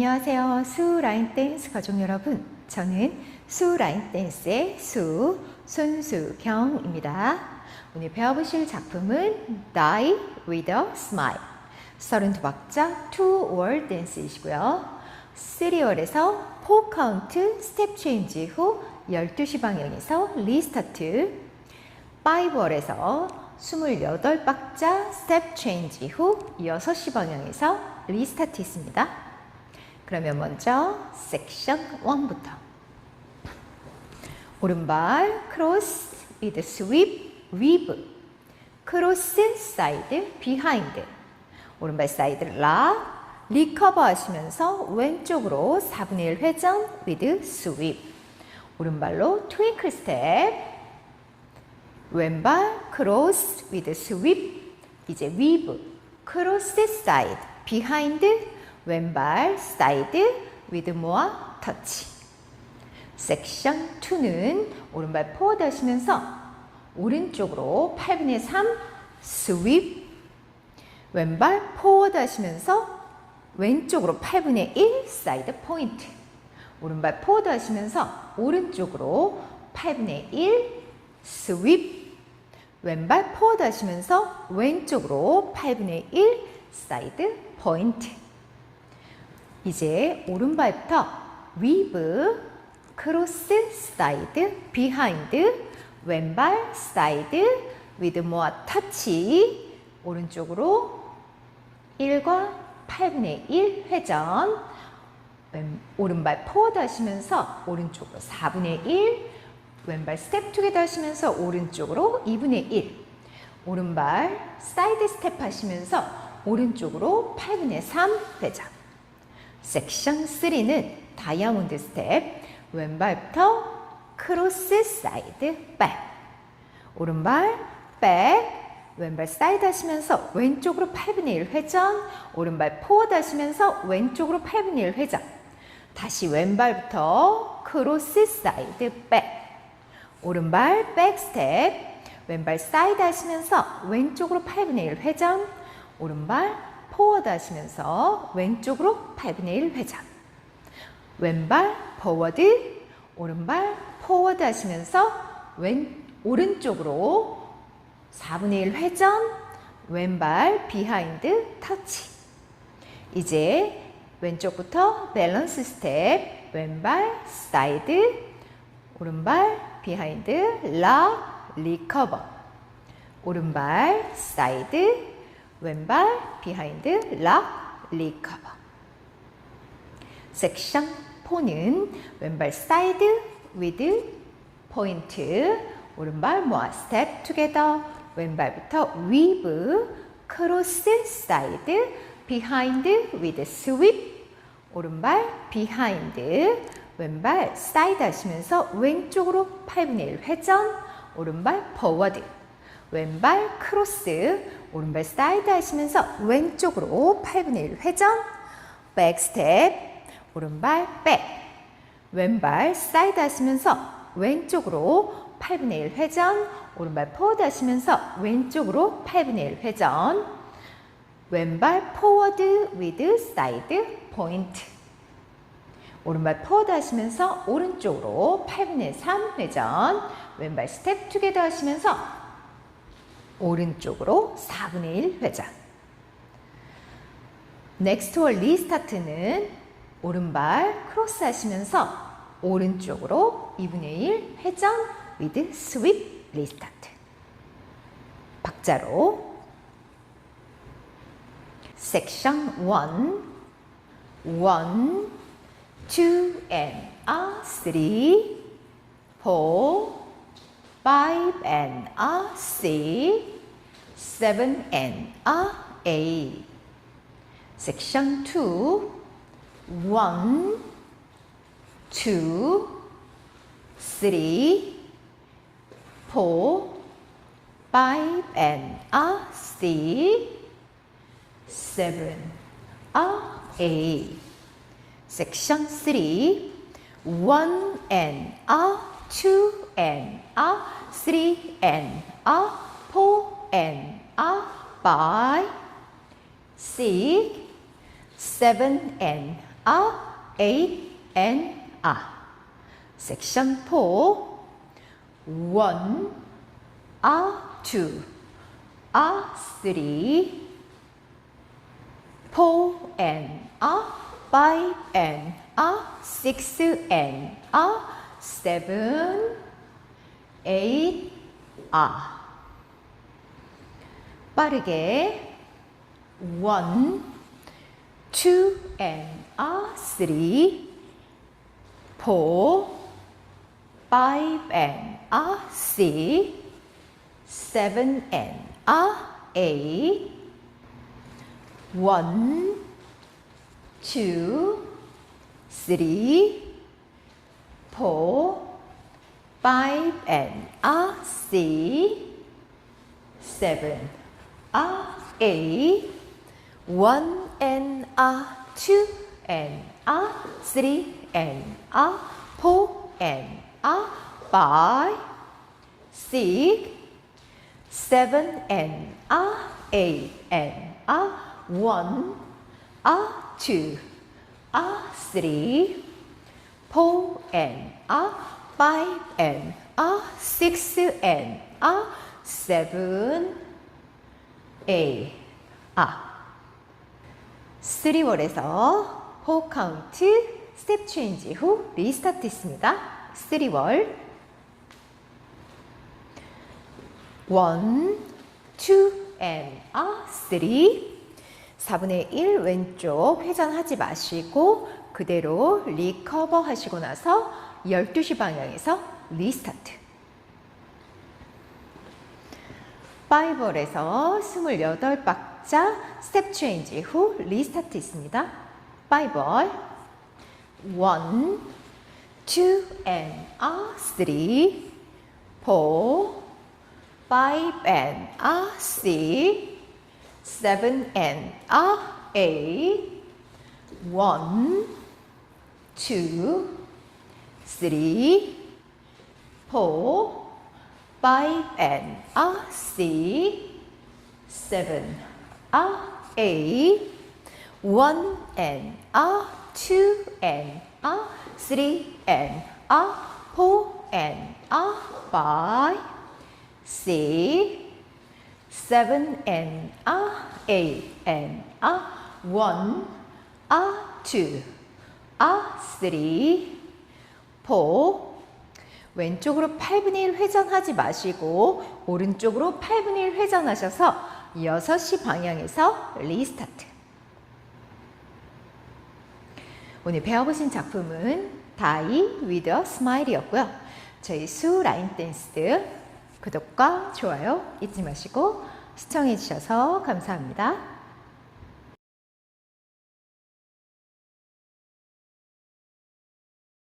안녕하세요. 수 라인 댄스 가족 여러분. 저는 수 라인 댄스의 수 손수경입니다. 오늘 배워보실 작품은 Die with a Smile. 32박자 투월 댄스이시고요. 3월에서 4 카운트 스텝 체인지 후 12시 방향에서 리스타트 5월에서 28박자 스텝 체인지 후 6시 방향에서 리스타트 있습니다. 그러면 먼저 섹션 1부터. 오른발 크로스 with weave 크로스 사이드 비하인드. 오른발 사이드 락 리커버 하시면서 왼쪽으로 4분의 1 회전 with 오른발로 트윙클 스텝. 왼발 크로스 with 이제 weave 크로스 사이드 비하인드 왼발 사이드 with more touch 섹션 2는 오른발 포워드 하시면서 오른쪽으로 8분의 3 스윕. 왼발 포워드 하시면서 왼쪽으로 8분의 1 사이드 포인트. 오른발 포워드 하시면서 오른쪽으로 8분의 1 스윕. 왼발 포워드 하시면서 왼쪽으로 8분의 1 사이드 포인트 이제 오른발부터 위브 크로스 사이드 비하인드 왼발 사이드 위드 모아 터치 오른쪽으로 1과 8분의 1 회전. 왼, 오른발 포워드 하시면서 오른쪽으로 4분의 1 왼발 스텝 투게더 하시면서 오른쪽으로 2분의 1 오른발 사이드 스텝 하시면서 오른쪽으로 8분의 3 회전 섹션 3는 다이아몬드 스텝 왼발부터 크로스 사이드 백 오른발 백 왼발 사이드 하시면서 왼쪽으로 8분의 1 회전 오른발 포워드 하시면서 왼쪽으로 8분의 1 회전. 다시 왼발부터 크로스 사이드 백 오른발 백 스텝 왼발 사이드 하시면서 왼쪽으로 8분의 1 회전 오른발 포워드 하시면서 왼쪽으로 8분의 1 회전 왼발 포워드 오른발 포워드 하시면서 왼 오른쪽으로 4분의 1 회전 왼발 비하인드 터치. 이제 왼쪽부터 밸런스 스텝 왼발 사이드 오른발 비하인드 락 리커버 오른발 사이드 왼발 비하인드 락 리커버 섹션 4는 왼발 사이드 위드 포인트 오른발 모아 스텝 투게더 왼발부터 위브 크로스 사이드 비하인드 위드 스윕 오른발 비하인드 왼발 사이드 하시면서 왼쪽으로 8분의 1 회전. 오른발 포워드 왼발 크로스 오른발 사이드 하시면서 왼쪽으로 8분의 1 회전 백 스텝 오른발 백 왼발 사이드 하시면서 왼쪽으로 8분의 1 회전 오른발 포워드 하시면서 왼쪽으로 8분의 1 회전 왼발 포워드 위드 사이드 포인트. 오른발 포워드 하시면서 오른쪽으로 8분의 3 회전 왼발 스텝 투게더 하시면서 오른쪽으로 4분의 1 회전 넥스트 월 리스타트는 오른발 크로스 하시면서 오른쪽으로 2분의 1 회전 위드 스윕 리스타트. 박자로 섹션 1 1 2 and a 3 4 five and a C, seven and a A. Section two, one, two, three, four, five and a C, seven a A. Section three, one and a two and a 3 and a 4 and a 5 6 7 and A, A, N, A. 섹션 4. 1, A, 2, A, 3, 4 and A, 5 and A, 6 and A, 7, 8, A. 빠르게 1, 2 and A, 3, 4, 5 and A, 6, 7 and A, 8, 1, 2, 3, 4, 5 and A, 6, 7, A, 8, 1 and A, 2 and A, 3 and A, 4 and A, 5, 6, 7 and A, 8 and A, 1, A, 2, A, 3, 4 and A, 5 and A, 6 and A, 7, 8, A. 3월에서 호 카운트 스텝 체인지 후 리스타트 했습니다. 3월 1, 2 and a 3 4분의 1 왼쪽 회전하지 마시고 그대로 리커버 하시고 나서 12시 방향에서 리스타트 5월에서 28박자 스텝 체인지 후 리스타트 있습니다. 5월 1, 2 and a 3 4 5 and a 6 7 and a 8 1 2 three, four, five, and a six, seven, a eight, one and a two and a three and a four and a five, six, seven and a eight and a one, a two, a three. 4 왼쪽으로 8분의 1 회전하지 마시고 오른쪽으로 8분의 1 회전하셔서 6시 방향에서 리스타트 오늘 배워보신 작품은 다이 위더 스마일이었고요. 저희 수 라인 댄스 구독과 좋아요 잊지 마시고 시청해 주셔서 감사합니다.